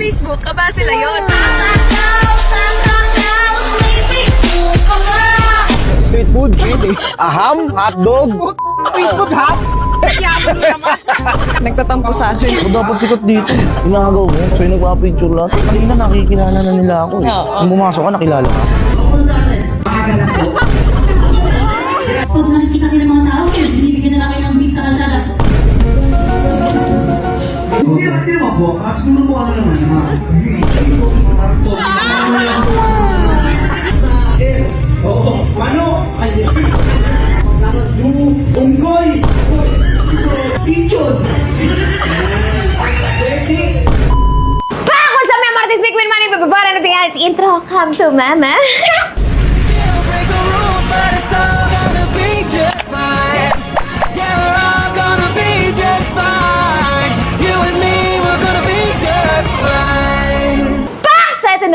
Facebook, kaba sila yun. Street food, aham, hotdog. Street food ha? Yaman naman. Nagtatampo sa akin. Ako dapat sikat dito. Inagaw mo. So yung nagpa-picture lahat. Kanina nakikilala na nila ako eh. Nung pumasok ka, nakilala ka. Kasi kung mo ano naman yung mga... Oo, ano? Ay, nasa unggoy. Pigeon. Back! What's up, mga Martis Big Win Money? Before anything else, intro, come to mama.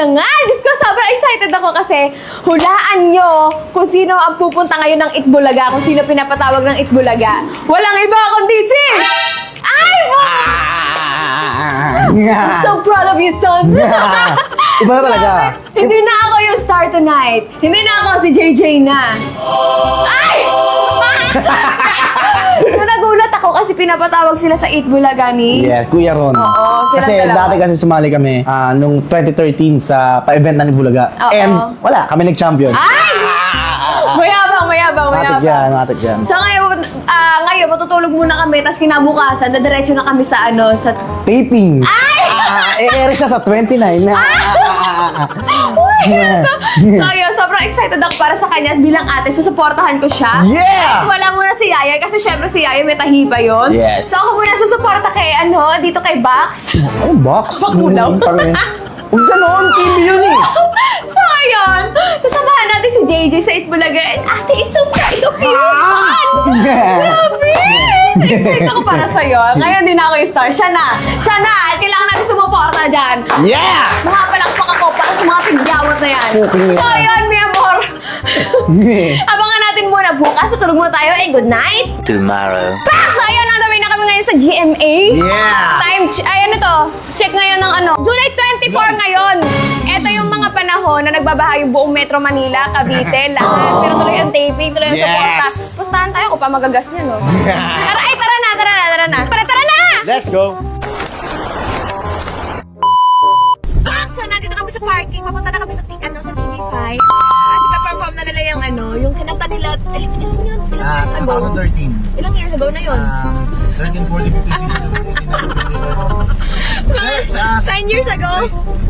na nga! Diyos ko, sobrang excited ako kasi hulaan nyo kung sino ang pupunta ngayon ng Itbulaga, kung sino pinapatawag ng Itbulaga. Walang iba kundi si... Ay! I'm so proud of you, son! Iba na talaga. Hindi na ako yung star tonight. Hindi na ako si JJ na. Ay! pinapatawag sila sa 8 Bulaga ni... Yes, Kuya Ron. Oo, silang Kasi dalawa. dati kasi sumali kami ah, nung 2013 sa pa-event na ni Bulaga. Oo. And wala, kami nag-champion. Ay! Mayabang, mayabang, Matik yan, mayabang. matik yan. So ngayon, ah, ngayon, matutulog muna kami, tapos kinabukasan, dadiretso na kami sa ano, sa... Taping. Ay! Ah, eh, siya sa 29. Na, Yeah. So yun, sobrang excited ako para sa kanya at bilang ate, susuportahan ko siya. Yeah! Kahit wala muna si Yaya, kasi syempre si Yaya may tahi pa yun. Yes. So ako muna susuporta kay, ano, dito kay Bax. Ano box? Bakulaw. Huwag ganon, TV yun eh. so ayun, sasamahan natin si JJ sa Itbulaga and ate is so proud of you. Fun! Grabe! Excited ako para sa'yo. Ngayon din ako yung star. Siya na. Siya na. At kailangan natin sumuporta dyan. Yeah! Mga palakpak ako para sa mga tigyawat na yan. Okay. So ayun. Abangan natin muna bukas. Sa tulog muna tayo. And good night. tomorrow. Pak! So ayun, on the way na kami ngayon sa GMA. Yeah! Time, ch- ay ano to, check ngayon ng ano, July 24 ngayon. Ito yung mga panahon na nagbabaha yung buong Metro Manila, Cavite, lahat. Pero tuloy ang taping, tuloy ang Yes! suporta. Pustahan tayo kung pa magagas niya, no? Tara, ay, tara na, tara na, tara na. Tara, tara na! Let's go! Pak! So, nandito kami sa parking. Papunta na kami sa, T- ano, sa TV5. Kinanta nila. Ilan, ilan yun? Ilang Ah, years ago? 2013. Ilang years ago na yun? Um, 13, 14, 15, 16, 17, 18, 19, 20. Sa- 10 years ago?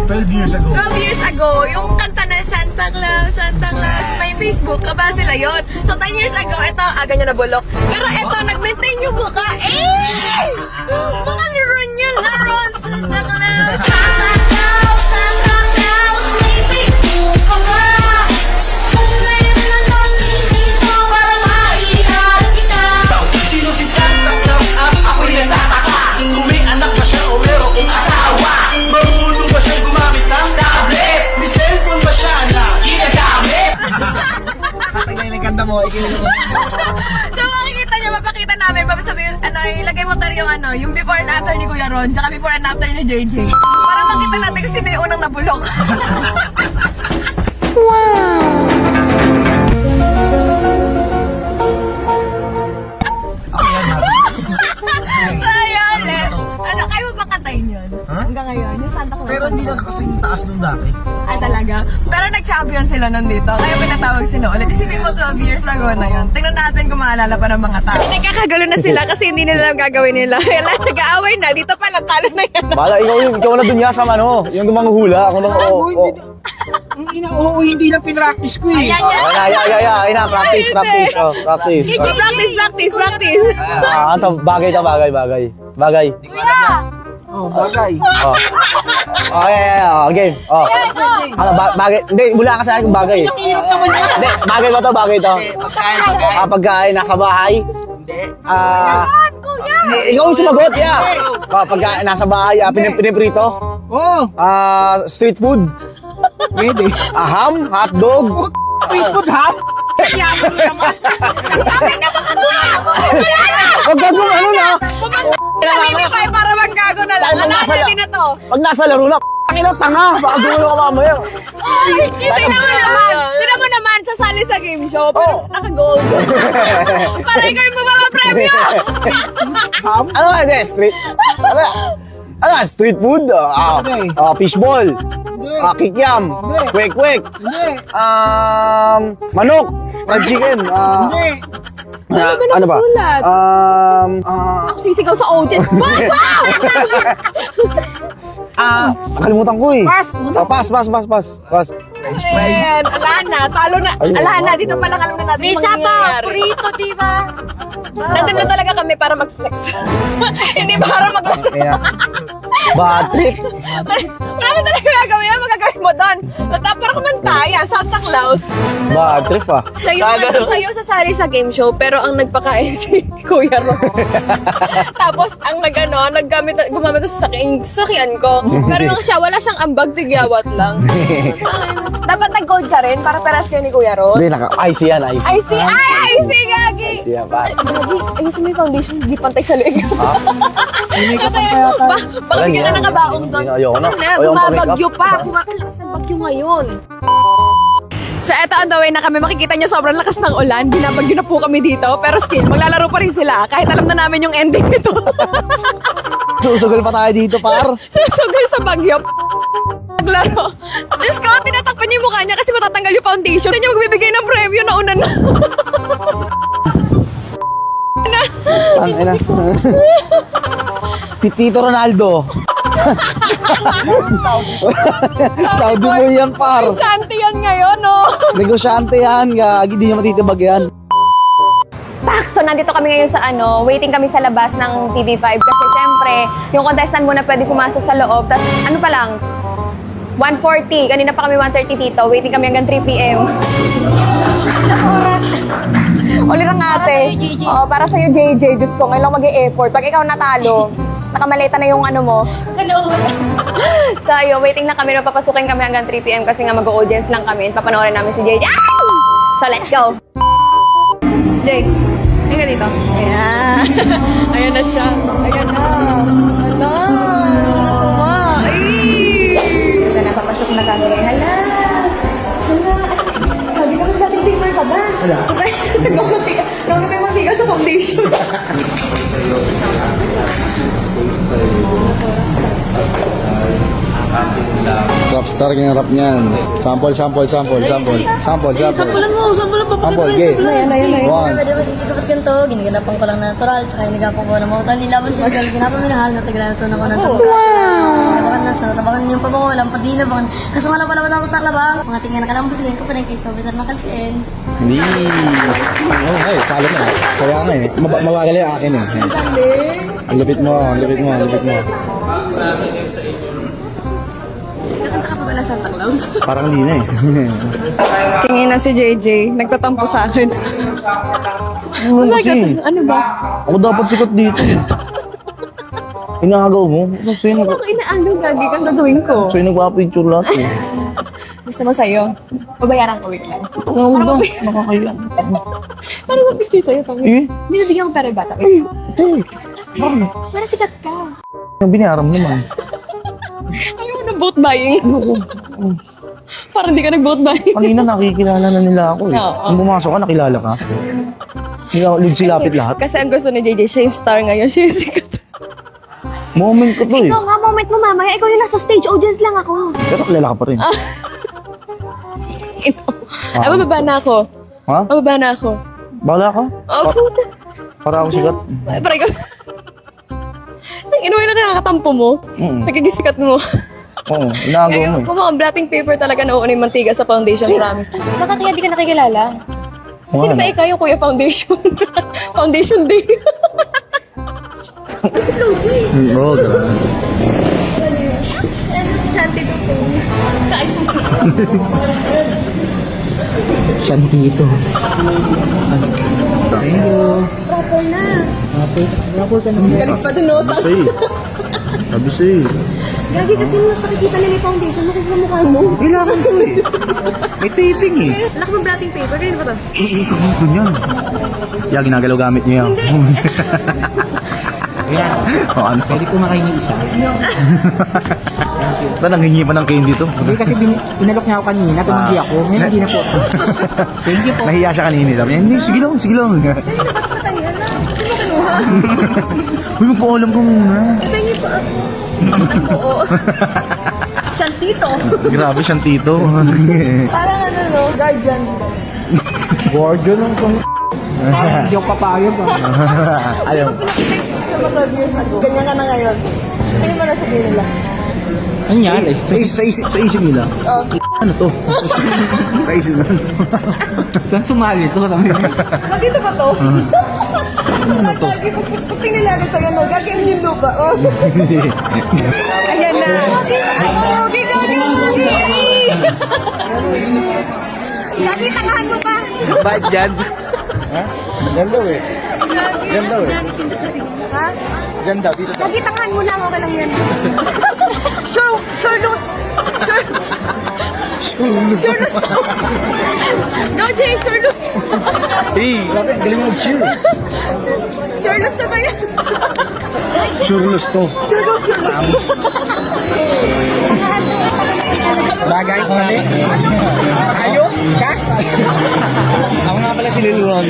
12 years ago. 12 years ago, yung kanta na Santa Claus, Santa Claus, may Facebook, kaba sila yon. So 10 years ago, ito, aga niya nabulok. Pero ito, nag-maintain yung mukha. Eh! Mga laro mo, ikinig mo. So makikita niyo, mapakita namin, papasabi, ano, ilagay mo tayo yung ano, yung before and after ni Kuya Ron, tsaka before and after ni JJ. Para makita natin kung sino yung unang nabulok. so ngayon, yung Santa Claus. Pero hindi lang kasi yung taas nung dati. Ay talaga? Pero nag-champion sila nandito. Kaya pinatawag sila ulit. Isipin mo 12 years ago na yun. Tingnan natin kung maalala pa ng mga tao. Nagkakagulo na sila kasi hindi nila alam gagawin nila. Kaya nag-aaway na. Dito pa lang talo na yan. Bala, ikaw, yung- ikaw na dun niya sa ano, yung manghuhula. Ako na, oo. Oh, Hindi na, oo, hindi lang pinractice ko eh. Ayan yan. Ay, ay, ay, ay, ay, na, practice, practice, oh, practice. Practice, practice, practice. Ah, ito, bagay to, bagay, bagay. Bagay. Kuya! Oh, bagay. Oh. Okay, okay, okay, game. Oh. Ano, ba- bagay. Hindi, mula ka sa akin kung bagay. Ang hirap naman yan. Hindi, bagay ba to, bagay to? Pagkain, pagkain. Ah, pagkain, nasa bahay. Hindi. Ah, Kuya! eh, ikaw yung sumagot, yeah. Ah, pagkain, nasa bahay, ah, pinip- piniprito. Oo, Ah, street food. pwede. Aham, hotdog. Street food ha? Yaman mo naman. Wag ka kung ano na. Sa TV5 para maggago na lang. Ano nasa na din na to? Pag nasa laro na, ang ina, tanga! Baka gulo ka mamaya. Ay, tingnan mo naman. Tingnan mo naman, sasali sa game show. Pero Oh. naka-gold. Para ikaw yung mapapapremyo. Ano nga, hindi, street? Ano, ano nga, street food? Ah, Okay. ah, fishball. Ah, kikyam. Hindi. Kwek-kwek. Um, manok. Fried chicken. Ah, Hindi. ah, ba ano ba? nakasulat? Um, ah, Ako sisigaw sa audience. Wow! ah, nakalimutan ko eh. Pass. Ah, pass, pass, pass, pass. Pass. Ayan, ala na, talo na. Ayun. Ala na, dito pa lang alam na natin May yung isa pa, mangyayari. prito, di ba? Nandun na talaga kami para mag-flex. Hindi para mag- Kaya, bad trip. Marami talaga gagawin yan, magagawin mo doon. Basta para kumanta, yan, Santa Claus. Bad trip ah. Siya yung, ano, siya yung sasali sa game show, pero ang nagpakain si Kuya Ron. Tapos, ang nagano, naggamit, gumamit ng sasakyan, sasakyan ko. Pero yung siya, wala siyang ambag, tigyawat lang. Dapat nag-gold ka rin, para peras kayo ni Kuya Ron. Hindi, naka, icy yan, icy. I see, ay, I see, Gagi! Icy yan, bad. Gagi, ayusin mo yung foundation, hindi pantay sa leg. Hindi ka kaya ba, baka bigyan ka ng kabaong doon. Ayoko na. Ano na, Ayoko pa bumabagyo Kumakalakas ng bagyo ngayon. So eto on the way na kami, makikita nyo sobrang lakas ng ulan. Binabagyo na po kami dito, pero still, maglalaro pa rin sila. Kahit alam na namin yung ending nito. Susugal pa tayo dito, par. Susugal sa bagyo. Naglaro. Diyos ko, tinatakpan niya yung mukha niya kasi matatanggal yung foundation. Hindi niya magbibigay ng premyo na una na. Ang ina. Tito Ronaldo. Saudi mo yan, par. Shanty yan ngayon, no? Negosyante yan, gagi, di niya matitibag yan. Pak! So, nandito kami ngayon sa ano, waiting kami sa labas ng TV5 kasi syempre, yung contestant muna pwede pumasok sa loob. Tapos, ano pa lang, 1.40. Kanina pa kami 1.30 dito. Waiting kami hanggang 3 p.m. Oras. Uli lang ate. sa'yo, JJ. Oo, para sa'yo, JJ. Diyos ko, ngayon lang mag-e-effort. Pag ikaw natalo, nakamaleta na yung ano mo. Hello. So, ayun, waiting na kami. Papasukin kami hanggang 3 p.m. kasi nga mag-audience lang kami. Papanoorin namin si JJ. So, let's go. Jake, ayun ka dito. Ayan. Ayan na siya. Ayan na. Hala. Natuwa. Ay! Ito na, papasok na kami. Hala. Hala. Ay, sabi ka, mas dating paper ka ba? Wala. Nagmamantika. Nagmamantika sa foundation. Rapstar ginarap niyan. Sample, sample, sample, sample. Sample, sample. Sampulan mo, sampulan pa. Sample, gay. Ayan, ayan, ayan. One. Pwede ba sisigapat ganito? Ginaganapan ko lang natural, tsaka ginagapan ko na mga talilabas yung girl. Ginapa minahal na tagalan na ko ng tabak. Wow! Nabakan na sa tabakan yung pabako, walang padina bakan. Kaso nga lang pala wala ko taklabang. Mga tingin na kalambos, ganyan ko pa rin kay Professor Makalkin. Hindi. Oh, ay, palo na. Kaya nga eh. Mab- mabagal yung akin eh. Ang lupit mo, ang lupit mo, ang lupit mo. Nakanta ka pa ba ng Santa Claus? Parang hindi na eh. Tingin na si JJ, nagtatampo sa akin. Ano kasi? Ano ba? Ako dapat sikat dito. Inagaw mo? Kasi nag Ako inaano gagi kang gagawin ko. so, nagpa-picture lahat eh. Gusto mo sa'yo? Babayaran ko, wait lang. Ano ba? Nakakaya. Paano ba picture sa'yo, Tommy? Eh? Hindi nabigyan ko pera yung bata. Wait. Eh, bakit? Para sikat ka. Yung binayaran mo naman. Ayaw mo na boat buying. Parang hindi ka nag-boat buying. Kanina nakikilala na nila ako eh. Oo. Nung pumasok ka, nakilala ka. Hindi ako lid silapit lahat. Kasi ang gusto ni JJ, siya yung star ngayon. Siya yung sikat. Moment ko to eh. Ikaw nga, moment mo mamaya. Ikaw yung nasa stage audience lang ako. Pero kilala ka pa rin. Ay, mababa na ako. Ha? Mababa na ako. Bala ka? Oh, puta. Para ako sikat. Ay, parang ikaw. Nang inuwi na nakakatampo mo. Mm. Nagigisikat mo. Oo, inagaw mo eh. kung mga blotting paper talaga nauuna yung mantiga sa foundation, promise. Baka kaya di ka nakikilala. Sino ba ikaw yung kuya foundation? foundation day. Si Floji. Mm, Oo, grabe. Shanty to po. Kain mo. Shantito. Thank you. Proper na. Galit pa din nota. Say. Sabi say. Gagi kasi mas nakikita nila yung foundation mo kasi sa mukha mo. Kailangan ko eh. May taping eh. Anak mo blotting paper. Ganyan ba to? Ito mo ganyan. Yeah, ginagalaw gamit niya yan. Ayan. O ano? Pwede kumakain yung isa. Ba, nanghingi pa ng candy to. Hindi kasi bin, inalok niya ako kanina, tumanggi ako. Ngayon hindi na po. Thank you po. Nahiya siya kanina. Sabi niya, hindi, sige lang, sige lang. Sa kanya na? Hindi mo kinuha. Uy, magpaalam ko muna. Tingin po. Ang buo. Siyang tito. Grabe siyang tito. Parang ano no, guardian. Gorgeous lang kung... Hindi ako papayag. ah. Ayaw. Pinakita yung picture mo 12 years ago. Ganyan ka na ngayon. Tingin mo na sabihin nila. Ano nangyari? Sa isip, sa isip, sa isip nila. Oh. Ano to? sa isip nila. Saan sumali ito? Magdito ba to? Ano to? Pagputing nila agad sa'yo, no? Gagi, ang lindo ba? Oh. Ayan na. Gagi, gagi, gagi. Gagi, tangahan mo pa. Ba't dyan? Ha? Yan daw eh. Yan daw eh. Ha? Yan daw, dito daw. Gagi, tangahan mo lang. Okay lang yan. Sure, sure loose. Sure, sure loose. Go, Jay, sure loose. Hey, grabe, galing mo mag-cheer. Sure loose na tayo. Sureless to. Sure loose, sure loose. Bagay ko kami. Ayok ka? Ako nga pala si Lil Ron.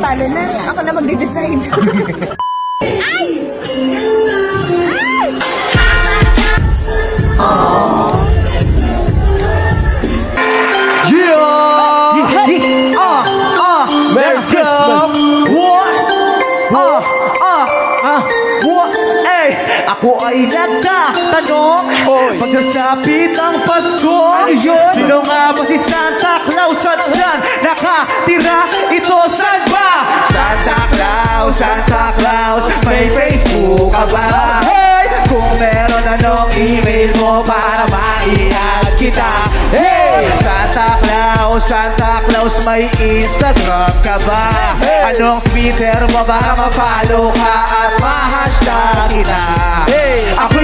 Talo na. Ako na magde-decide. Ay! Ay! Merry ay nagtatanong Pagsasapit ang Pasko Sino nga ba si Santa Claus at saan nakatira? Ito saan ba? Santa Claus, Santa Claus May Facebook ka ba? May Instagram ka ba? Anong Twitter mo para ma-follow ka at ma-hashtag kita?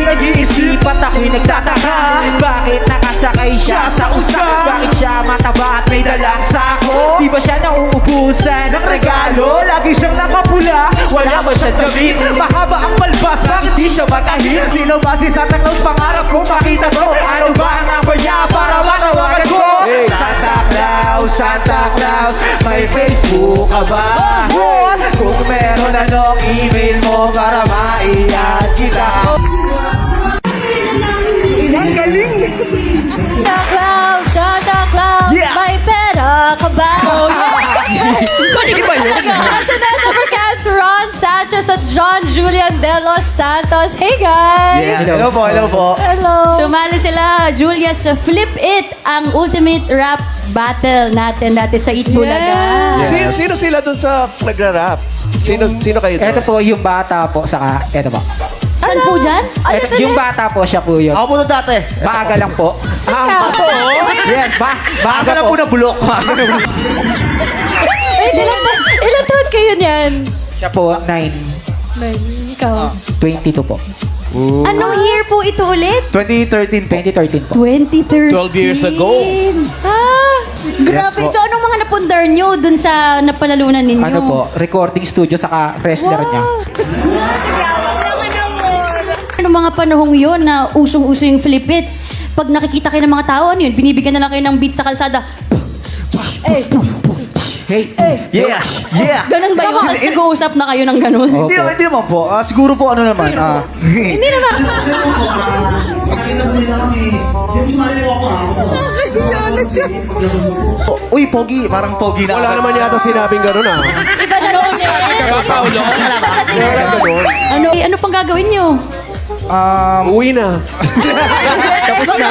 Nag-iisip at ako'y nagtataka Bakit nakasakay siya sa usa? Bakit siya mataba at may dalang sako? Di ba siya nauubusan ng regalo? Lagi siyang nakapula, wala ba siyang damit? Mahaba ang balbas, bakit di siya matahid? Sino ba si Santa Claus? Pangarap ko makita to Ano ba ang number niya para matawagan ko? Santa Claus, Santa Claus May Facebook ka ba? Kung meron anong email mo para maiad kita Santa Claus, Santa Claus, Yeah. may pera ka ba? Oh, yeah! Hindi ba yun? Overcast, Ron Sanchez at John Julian De Los Santos. Hey guys! Hello po, hello po Hello! Sumali sila, Julia, sa Flip It, ang ultimate rap battle natin dati sa Eat Bulaga. Sino, sino sila dun sa nagra-rap? Sino, sino kayo Ito doon? po yung bata po, saka ito po. Saan po dyan? Ano Ito, yung bata po, siya po yun. Ako po na dati Maaga lang po. Ah, Yes, ba Maaga na po na bulok Ay, ilan, ta- ilan taon kayo niyan? Siya po, 9, Ikaw. 22 po. Anong year po ito ulit? 2013 2013 po. 2013. 12 years ago. Ah, grabe. so, anong mga napundar nyo dun sa napalalunan ninyo? Ano po, recording studio saka wrestler niya. Ano mga panahong yon na usong-uso yung flipit? Pag nakikita kayo ng mga tao, ano yun? Binibigyan na lang kayo ng beat sa kalsada. Eh, Hey, Yeah, yeah ganun ba yun? Tapos nag-uusap na kayo ng ganun? Hindi naman, hindi naman po. Ah, siguro po ano naman. Ah, Hindi naman. Po ako ha. Uy, pogi. Parang pogi na. Wala naman yata sinabing gano'n ah. Iba na ulit. Wala gano'n. Ano, eh, ano pang gagawin nyo? Uwi na. Tapos na.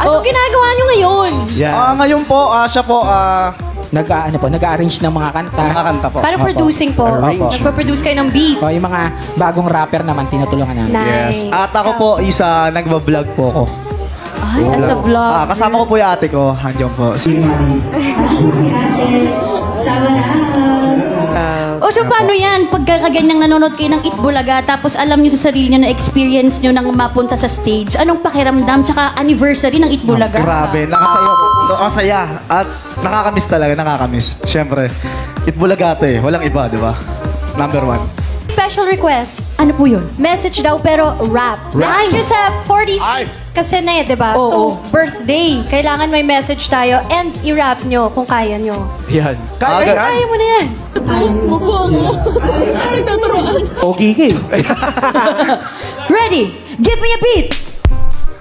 Ano ginagawa nyo ngayon? Ah, ngayon po, ah, siya po, ah, nag ano po, nag-arrange ng mga kanta. mga kanta po. Para Opo. producing po. Opo. Nagpa-produce kayo ng beats. O, yung mga bagong rapper naman, tinutulungan namin. Nice. At ako po, isa, nagbablog po ako. Ay, as a vlog. Ah, kasama ko po yung ate ko. Handiyan po. O so paano yan? Pagkakaganyang nanonood kayo ng Itbulaga tapos alam nyo sa sarili nyo na experience nyo nang mapunta sa stage, anong pakiramdam tsaka anniversary ng Itbulaga? Grabe, nakasaya po. Nakasaya. At nakakamiss talaga, nakakamiss. Siyempre. Itbulagate. Walang iba, di ba? Number one. Special request. Ano po yun? Message daw pero rap. Message nyo sa 46 kasi na eh, di ba? So, birthday. Kailangan may message tayo and i-rap nyo kung kaya nyo. Yan. Kaya, Kaya mo na yan. Okay, okay. Ready? Give me a beat!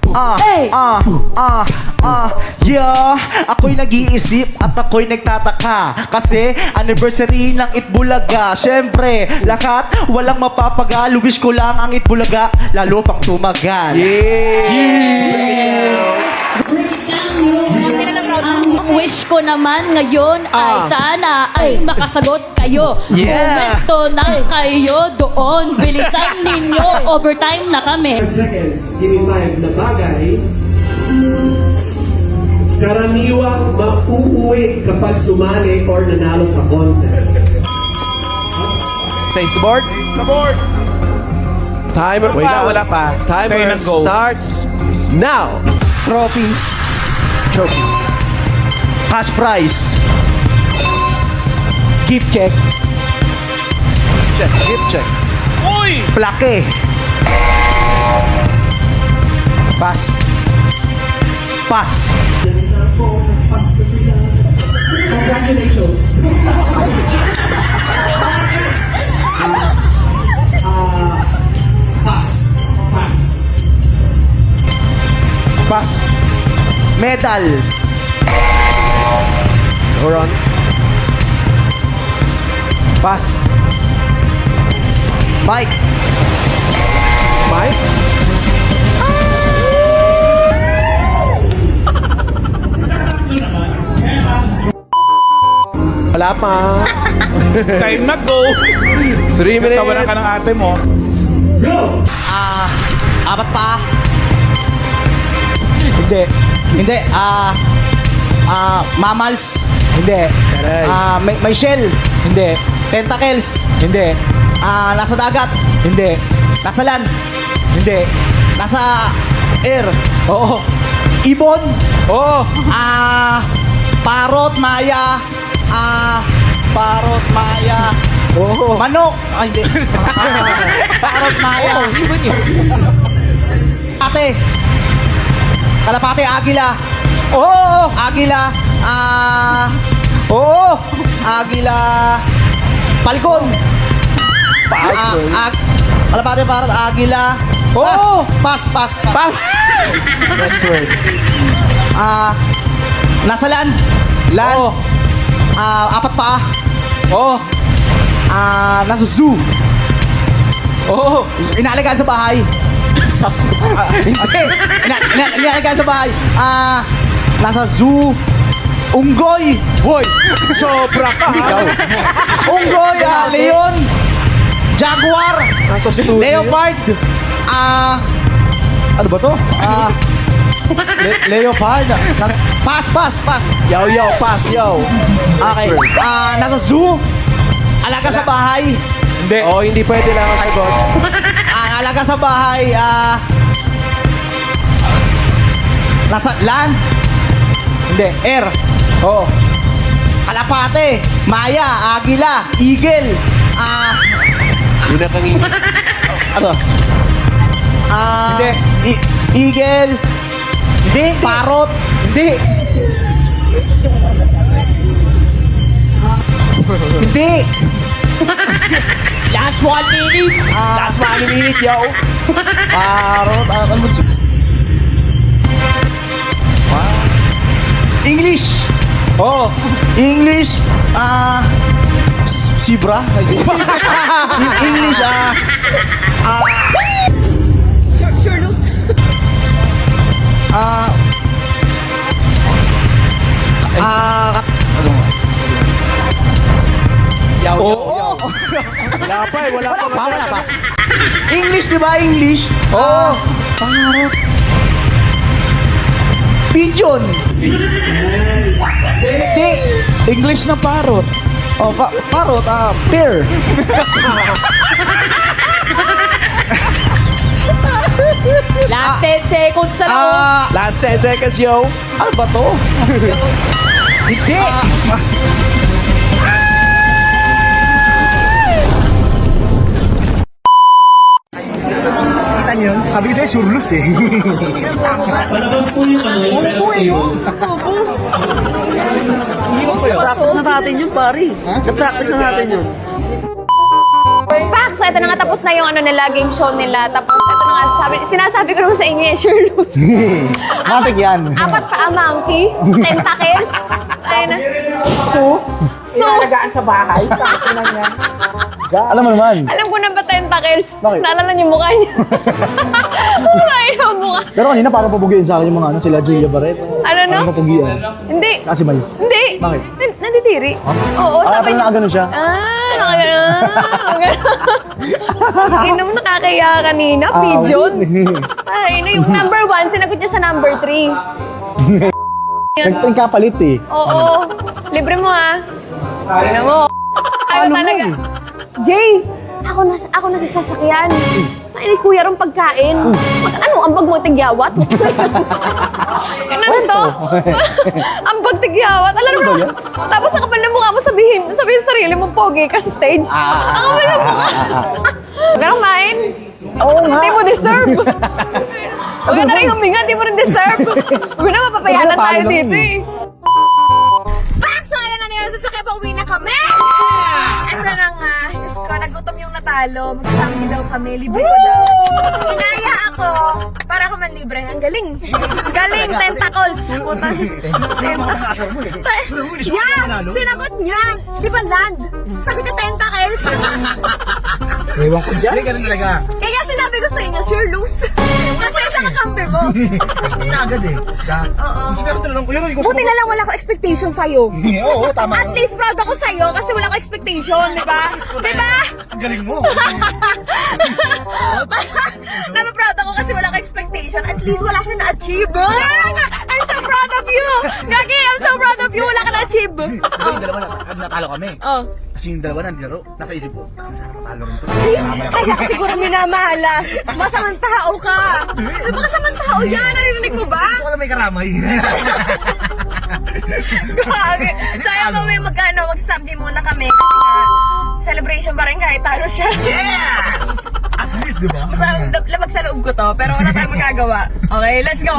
Ah, Hey! ah, ah, ah, yeah Ako'y nag-iisip at ako'y nagtataka. Kasi anniversary ng Itbulaga. Siyempre, lahat walang mapapagal Wish ko lang ang Itbulaga Lalo pang tumagal. Ang wish ko naman ngayon ay sana ay makasagot kayo. Yeah. Gusto na kayo doon. Bilisan ninyo. Overtime na kami. seconds, give me five na bagay karaniwang mauuwi kapag sumali or nanalo sa contest. Face the board. The board. Timer. Wait pa, wala pa. Timer starts now. Trophy Trophy Cash prize Gift check Check. Hip check. Uy! Plake Pass Pass Congratulations! Ah, pass. Pass. Pass Medal Horon. Pass Mike Mike. Wala pa. Time na go! Three minutes. Tawanan ka ng ate mo. Apat pa. Hindi. Hindi. Ah, ah, mammals. Hindi. Aray. Ah, may, may shell. Hindi. Tentacles. Hindi. Ah, nasa dagat. Hindi. Nasa land. Hindi. Nasa air. Oo. Ibon. Oo. Ah, parot, maya. Ah, parot, maya. Oo. Manok. Ah, hindi. Ah, parot, maya. ibon yun. Ate. Kalapate, agila. Oo, agila. Ah, oo. Agila. Falcon. Falcon? Ah, ag kalapate, parang agila. Oo. Pass, pass, pass. Pass. Next word. Ah, nasa land. Land. Ah, apat pa. Oo. Ah, nasa zoo. Oo. Inaalagaan sa bahay. sa zoo? Ah, hindi. Ina, ina, inaalagaan sa bahay. Ah, nasa zoo. Unggoy. Boy, sobra ka ha. Unggoy. Ah, leon. Jaguar. Nasa studio. Leopard. Ah, ano ba to? Ah, Le- leopard. Pass, pass, pass. Yo, yo, pass, yo. Okay. Ah, nasa zoo. Alaga sa bahay. Hindi. Oh, hindi pwede na ako sagot. Ang alaga sa bahay, ah... nasa land? Hindi, air. Oo. Kalapate, maya, agila, eagle, ah... Yun ang kangin. ano? Ah... Hindi. eagle. Hindi. Parrot. Hindi. Hindi. Last one minute. Ah, Last one minute, yo. Parot, ah, ano ba? English. Oh, English. Ah, zebra. English. Ah, ah, Sure, sure lose. ah, ah, kat- ano nga? Oo. yo. Wala pa eh, wala pa. Pa, wala pa. English, di ba? English. Oh, parot. Pigeon. Hindi. English na parot. Oh, pa parot, ah, pear. Last 10 seconds na lang. Ah, Last 10 seconds, yo. ano ba to? Hindi. Sabi ko sa'yo, sure lose eh. Practice na natin yun, pare. Na-practice na natin yun. Pax, ito na nga tapos na yung ano nila, game show nila. Tapos ito na nga, sabi, sinasabi ko naman sa inyo eh, sure lose. Matik yan. Apat pa a monkey, tentacles. Ayun na. So, So, inaalagaan sa bahay. Tapos na yan. Alam mo naman. alam ko na ba tentacles? Bakit? Naalala niyo yung mukha niya. Wala yung mukha. Pero kanina parang papugiin sa akin yung mga ano, sila Julia Barreto. Ano no? Parang papugian. Hindi. Kasi mais. Hindi. Bakit? Nan- Nanditiri. Oo, Ah, sabi parang nakagano siya. Ah, nakagano. Inom nakakaya kanina, Ah, pigeon. Ay, na yung number one, sinagot niya sa number three. Nagpagkapalit eh. Oo, libre mo ha. Tingnan mo. Ano talaga. mo Jay, ako na ako na sa sasakyan. Ay, kuya rong pagkain. Mag, ano, ambag mo tigyawat? Ganun to. ambag tigyawat. Alam mo, tapos ang kapal ng mukha mo sabihin, sabihin sa sarili mo, pogi ka sa stage. Ang kapal ng mukha. Nang main. Oo nga. Hindi mo deserve. Huwag ka na rin huminga, hindi mo rin deserve. Huwag na mapapayanan Talo tayo dito eh. Pa uwi na kami! Ito na nga. Diyos ko, nagutom yung natalo. Magsamli daw kami. Libre ko daw. Inaya ako para ako man libre. Ang galing. Galing. Tentacles. Puta. Tentacles. Yeah! Sinagot niya. Di ba land? Sagot niya tentacles. Ewan ko dyan. Ganun talaga. Kaya sinabi ko sa inyo, sure lose. Kasi siya kakampi mo. Agad eh. Oo. Siguro talagang ko yun. Buti na lang wala ko expectation sa'yo. Oo, tama. At least proud ako sa'yo kasi wala ko expectation, di ba? Di ba? Ang galing mo. Napaproud ako kasi wala ko expectation. At least wala siya na-achieve. So proud of you! Gagi, I'm so proud of you. Wala ka na-achieve. Pero yung dalawa na, natalo kami. Oh. Kasi yung dalawa na nilaro, nasa isip ko, "Tama, sana matalo rin to. Kaya ka siguro minamalas. Masamang tao ka. Ay, baka samang tao yan. Narinig mo ba? Gusto ko lang may karamay. Gagi. So, ayaw mo may magkano, mag-subject muna kami. Kasi nga, celebration pa rin kahit talo siya. yes! At least, di ba? Sa, labag sa loob ko to, pero wala tayong magagawa. Okay, let's go!